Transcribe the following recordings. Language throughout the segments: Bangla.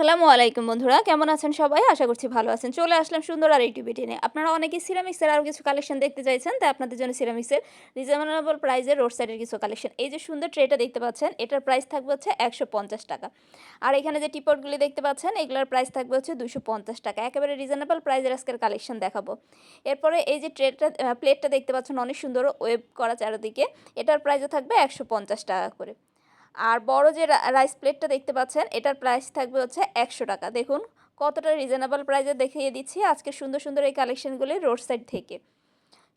আসসালামু আলাইকুম বন্ধুরা, কেমন আছেন সবাই? আশা করছি ভালো আছেন। চলে আসলাম সুন্দর আর একটি ভিডিও নিয়ে আপনারা অনেকে সিরামিক্সের আরও কিছু কালেকশন দেখতে চাইছেন, তাই আপনাদের জন্য সিরামিক্সের রিজনেবল প্রাইসের রোড সাইডের কিছু কালেকশন এই যে সুন্দর ট্রেটা দেখতে পাচ্ছেন, এটার প্রাইস থাকবে হচ্ছে একশো পঞ্চাশ টাকা। আর এখানে যে টিপটগুলি দেখতে পাচ্ছেন, এগুলোর প্রাইস থাকবে হচ্ছে দুশো পঞ্চাশ টাকা। একেবারে রিজনেবল প্রাইসের আজকের কালেকশন দেখাবো। এরপরে এই যে ট্রেটা প্লেটটা দেখতে পাচ্ছেন, অনেক সুন্দর ওয়েব করা চারিদিকে। এটার প্রাইসও থাকবে একশো পঞ্চাশ টাকা করে। আর বড় যে রাইস প্লেটটা দেখতে পাচ্ছেন, এটার প্রাইস থাকবে হচ্ছে একশো টাকা। দেখুন কতটা রিজনেবল প্রাইসে দেখিয়ে দিচ্ছি আজকে সুন্দর সুন্দর এই কালেকশনগুলি রোড সাইড থেকে।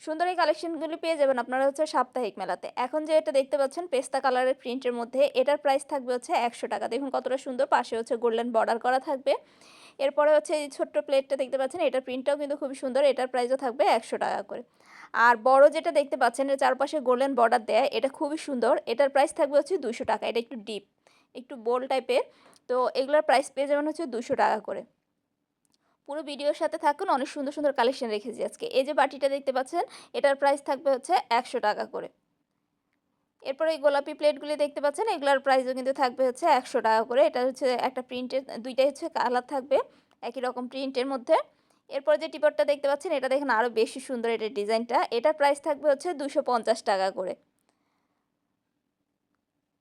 সুন্দর এই কালেকশনগুলি পেয়ে যাবেন আপনারা হচ্ছে সাপ্তাহিক মেলাতে। এখন যে এটা দেখতে পাচ্ছেন, পেস্তা কালারের প্রিন্টের মধ্যে, এটার প্রাইস থাকবে হচ্ছে একশো টাকা। দেখুন কতটা সুন্দর, পাশে হচ্ছে গোল্ডেন বর্ডার করা থাকবে। এরপরে হচ্ছে এই ছোট্ট প্লেটটা দেখতে পাচ্ছেন, এটার প্রিন্টটাও কিন্তু খুবই সুন্দর, এটার প্রাইসও থাকবে একশো টাকা করে। আর বড় যেটা দেখতে পাচ্ছেন, এর চারপাশে গোল্ডেন বর্ডার দেয়, এটা খুবই সুন্দর। এটার প্রাইস থাকবে হচ্ছে দুশো টাকা, এটা একটু ডিপ একটু বোল টাইপের তো এগুলোর প্রাইস পেয়ে যাবেন হচ্ছে দুশো টাকা করে। পুরো ভিডিওর সাথে থাকুন, অনেক সুন্দর সুন্দর কালেকশন রেখেছি আজকে। এই যে বাটিটা দেখতে পাচ্ছেন, এটার প্রাইস থাকবে হচ্ছে একশো টাকা করে। এরপরে এই গোলাপি প্লেটগুলি দেখতে পাচ্ছেন, এগুলোর প্রাইসও কিন্তু থাকবে হচ্ছে একশো টাকা করে। এটা হচ্ছে একটা প্রিন্টের দুইটাই হচ্ছে কালার থাকবে, একই রকম প্রিন্টের মধ্যে। এরপর যে টিপটটা দেখতে পাচ্ছেন, এটা দেখেন আরও বেশি সুন্দর এটার ডিজাইনটা। এটার প্রাইস থাকবে হচ্ছে দুশো টাকা করে।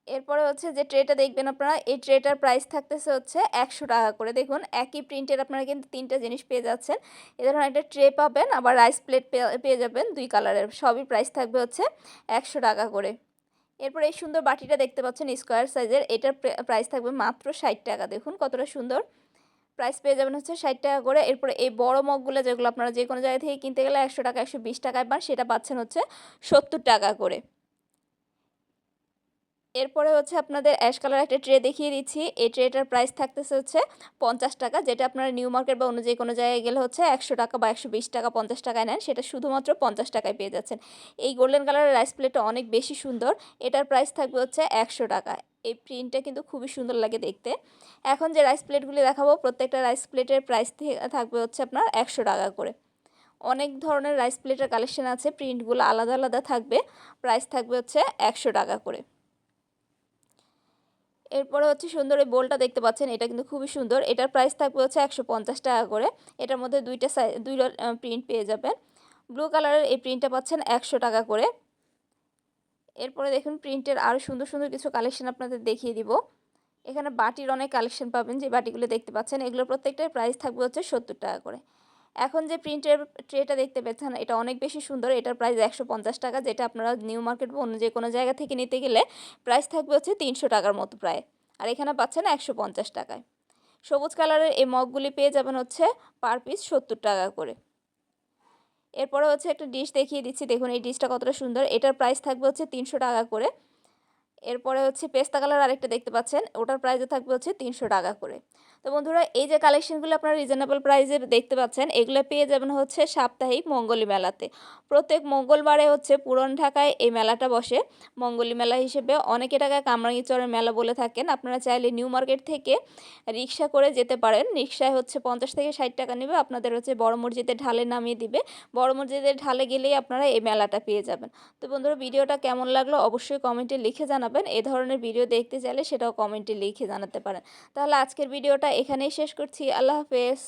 এরপরে হচ্ছে যে ট্রেটা দেখবেন আপনারা, এই ট্রেটার প্রাইস থাকতেছে হচ্ছে একশো টাকা করে। দেখুন, একই প্রিন্টের আপনারা কিন্তু তিনটা জিনিস পেয়ে যাচ্ছেন। এ ধরনের একটা ট্রে পাবেন, আবার রাইস প্লেট পেয়ে যাবেন দুই কালারের সবই প্রাইস থাকবে হচ্ছে একশো টাকা করে। এরপর এই সুন্দর বাটিটা দেখতে পাচ্ছেন স্কোয়ার সাইজের এটার প্রাইস থাকবে মাত্র ষাট টাকা। দেখুন কতটা সুন্দর। প্রাইস পেয়ে যাবেন হচ্ছে ষাট টাকা করে। এরপরে এই বড় মগগুলো যেগুলো আপনারা যে কোনো জায়গা থেকে কিনতে গেলে একশো টাকা, একশো বিশ টাকায় পান, সেটা পাচ্ছেন হচ্ছে সত্তর টাকা করে। এরপরে হচ্ছে আপনাদের অ্যাশ কালার একটা ট্রে দেখিয়ে দিচ্ছি। এই ট্রেটার প্রাইস থাকতেছে হচ্ছে পঞ্চাশ টাকা, যেটা আপনারা নিউ মার্কেট বা অন্য যে কোনো জায়গায় গেলে হচ্ছে একশো টাকা বা একশো বিশ টাকা, পঞ্চাশ টাকায় নেন, সেটা শুধুমাত্র পঞ্চাশ টাকায় পেয়ে যাচ্ছেন। এই গোল্ডেন কালারের রাইস প্লেটটা অনেক বেশি সুন্দর। এটার প্রাইস থাকবে হচ্ছে একশো টাকা। এই প্রিন্টটা কিন্তু খুবই সুন্দর লাগে দেখতে। এখন যে রাইস প্লেটগুলি দেখাবো, প্রত্যেকটা রাইস প্লেটের প্রাইস থাকবে হচ্ছে আপনার একশো টাকা করে। অনেক ধরনের রাইস প্লেটের কালেকশন আছে প্রিন্টগুলো আলাদা আলাদা থাকবে প্রাইস থাকবে হচ্ছে একশো টাকা করে। এরপরে হচ্ছে সুন্দর এই বোলটা দেখতে পাচ্ছেন, এটা কিন্তু খুবই সুন্দর। এটার প্রাইস থাকবে হচ্ছে একশো পঞ্চাশ টাকা করে। এটার মধ্যে দুইটা সাইজ দুইটা প্রিন্ট পেয়ে যাবেন। ব্লু কালারের এই প্রিন্টটা পাচ্ছেন একশো টাকা করে। এরপরে দেখুন প্রিন্টের আরও সুন্দর সুন্দর কিছু কালেকশন আপনাদের দেখিয়ে দিব। এখানে বাটির অনেক কালেকশন পাবেন, যে বাটিগুলো দেখতে পাচ্ছেন, এগুলোর প্রত্যেকটার প্রাইস থাকবে হচ্ছে সত্তর টাকা করে। এখন যে প্রিন্টের ট্রেটা দেখতে পেয়েছেন, এটা অনেক বেশি সুন্দর, এটার প্রাইস একশো পঞ্চাশ টাকা, যেটা আপনারা নিউ মার্কেট বা অন্য যে কোনো জায়গা থেকে নিতে গেলে প্রাইস থাকবে হচ্ছে তিনশো টাকার মতো প্রায়। আর এখানে পাচ্ছেন একশো পঞ্চাশ টাকায়। সবুজ কালারের এই মগগুলি পেয়ে যাবেন হচ্ছে পার পিস সত্তর টাকা করে। এরপরে হচ্ছে একটা ডিশ দেখিয়ে দিচ্ছি। দেখুন এই ডিশটা কতটা সুন্দর। এটার প্রাইস থাকবে হচ্ছে তিনশো টাকা করে। এরপরে হচ্ছে পেস্তা কালার আরেকটা দেখতে পাচ্ছেন, ওটার প্রাইসও থাকবে হচ্ছে তিনশো টাকা করে। তো বন্ধুরা, এই যে কালেকশনগুলো আপনারা রিজনেবল প্রাইসে দেখতে পাচ্ছেন, এগুলো পেয়ে যাবেন হচ্ছে সাপ্তাহিক মঙ্গলী মেলাতে। প্রত্যেক মঙ্গলবারে হচ্ছে পুরন ঢাকায় এই মেলাটা বসে। মঙ্গলী মেলা হিসেবে অনেকে টাকায় কামরাঙ্গিচরের মেলা বলে থাকেন। আপনারা চাইলে নিউ মার্কেট থেকে রিক্সা করে যেতে পারেন। রিক্সায় হচ্ছে পঞ্চাশ থেকে ষাট টাকা নেবে, আপনাদের হচ্ছে বড় মসজিদের ঢালে নামিয়ে দিবে। বড় মসজিদের ঢালে গেলেই আপনারা এই মেলাটা পেয়ে যাবেন। তো বন্ধুরা, ভিডিওটা কেমন লাগল অবশ্যই কমেন্টে লিখে জানাবেন। এ ধরনের ভিডিও দেখতে চাইলে সেটাও কমেন্টে লিখে জানাতে পারেন। তাহলে আজকের ভিডিওটা এখানেই শেষ করছি। আল্লাহ হাফেজ।